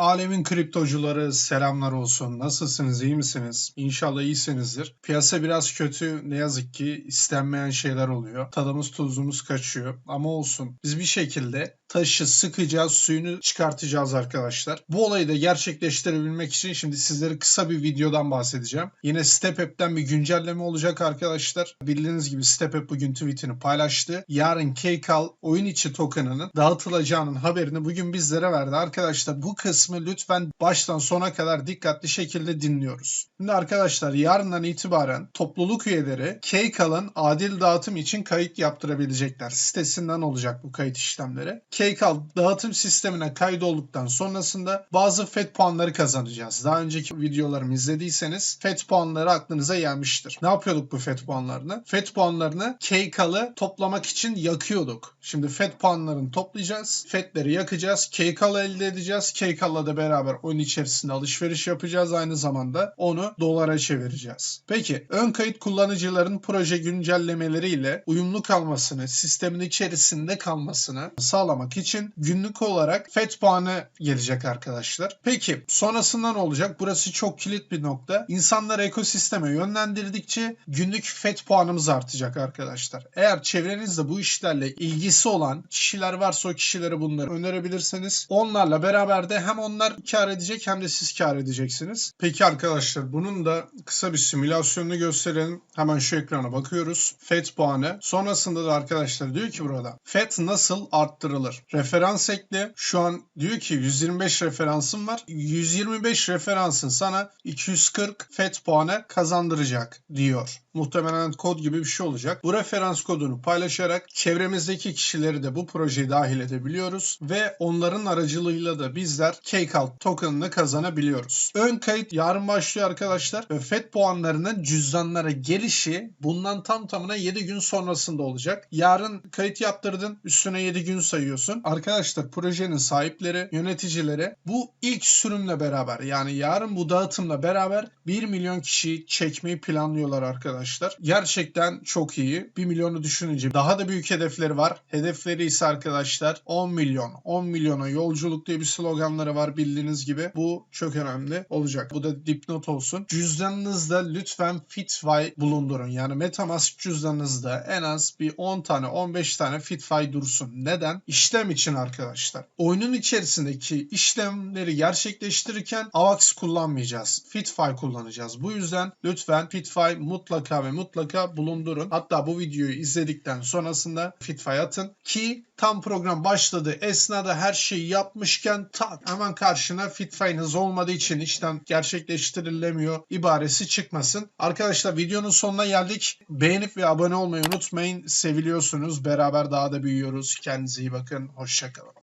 Alemin kriptocuları selamlar olsun. Nasılsınız? iyi misiniz? İnşallah iyisinizdir. Piyasa biraz kötü. Ne yazık ki istenmeyen şeyler oluyor. Tadımız tuzumuz kaçıyor. Ama olsun. Biz bir şekilde taşı sıkacağız, suyunu çıkartacağız arkadaşlar. Bu olayı da gerçekleştirebilmek için şimdi sizlere kısa bir videodan bahsedeceğim. Yine Step bir güncelleme olacak arkadaşlar. Bildiğiniz gibi Step bugün tweetini paylaştı. Yarın Keykal oyun içi tokenının dağıtılacağının haberini bugün bizlere verdi. Arkadaşlar bu kısmı lütfen baştan sona kadar dikkatli şekilde dinliyoruz. Şimdi arkadaşlar yarından itibaren topluluk üyeleri Keykal'ın adil dağıtım için kayıt yaptırabilecekler. Sitesinden olacak bu kayıt işlemleri. Keykal dağıtım sistemine kaydolduktan sonrasında bazı FED puanları kazanacağız. Daha önceki videolarımı izlediyseniz FED puanları aklınıza gelmiştir. Ne yapıyorduk bu FED puanlarını? FED puanlarını Keykal'ı toplamak için yakıyorduk. Şimdi FED puanlarını toplayacağız. FED'leri yakacağız. Keykal'ı elde edeceğiz. Keykal'la da beraber oyun içerisinde alışveriş yapacağız. Aynı zamanda onu dolara çevireceğiz. Peki ön kayıt kullanıcıların proje güncellemeleriyle uyumlu kalmasını, sistemin içerisinde kalmasını sağlamak için günlük olarak FED puanı gelecek arkadaşlar. Peki sonrasında ne olacak? Burası çok kilit bir nokta. İnsanları ekosisteme yönlendirdikçe günlük FED puanımız artacak arkadaşlar. Eğer çevrenizde bu işlerle ilgisi olan kişiler varsa o kişilere bunları önerebilirsiniz. Onlarla beraber de hem onlar kar edecek hem de siz kar edeceksiniz. Peki arkadaşlar bunun da kısa bir simülasyonunu gösterelim. Hemen şu ekrana bakıyoruz. FED puanı. Sonrasında da arkadaşlar diyor ki burada FED nasıl arttırılır? Referans ekle. Şu an diyor ki 125 referansım var. 125 referansın sana 240 FED puanı kazandıracak diyor. Muhtemelen kod gibi bir şey olacak. Bu referans kodunu paylaşarak çevremizdeki kişileri de bu projeye dahil edebiliyoruz ve onların aracılığıyla da bizler Kcalt token'ını kazanabiliyoruz. Ön kayıt yarın başlıyor arkadaşlar ve FED puanlarının cüzdanlara gelişi bundan tam tamına 7 gün sonrasında olacak. Yarın kayıt yaptırdın üstüne 7 gün sayıyorsun. Arkadaşlar projenin sahipleri, yöneticileri bu ilk sürümle beraber yani yarın bu dağıtımla beraber 1 milyon kişiyi çekmeyi planlıyorlar arkadaşlar. Gerçekten çok iyi. 1 milyonu düşününce daha da büyük hedefleri var. Hedefleri ise arkadaşlar 10 milyon. 10 milyona yolculuk diye bir sloganları var bildiğiniz gibi. Bu çok önemli olacak. Bu da dipnot olsun. Cüzdanınızda lütfen FitFi bulundurun. Yani Metamask cüzdanınızda en az bir 10 tane 15 tane FitFi dursun. Neden? İşlem için arkadaşlar. Oyunun içerisindeki işlemleri gerçekleştirirken AVAX kullanmayacağız. FitFi kullanacağız. Bu yüzden lütfen FitFi mutlaka ve mutlaka bulundurun. Hatta bu videoyu izledikten sonrasında FitFi atın ki tam program başladı esnada her şeyi yapmışken tak hemen karşına FitFi'niz olmadığı için işlem gerçekleştirilemiyor ibaresi çıkmasın. Arkadaşlar videonun sonuna geldik. Beğenip ve abone olmayı unutmayın. Seviliyorsunuz. Beraber daha da büyüyoruz. Kendinize iyi bakın. Hoşçakalın.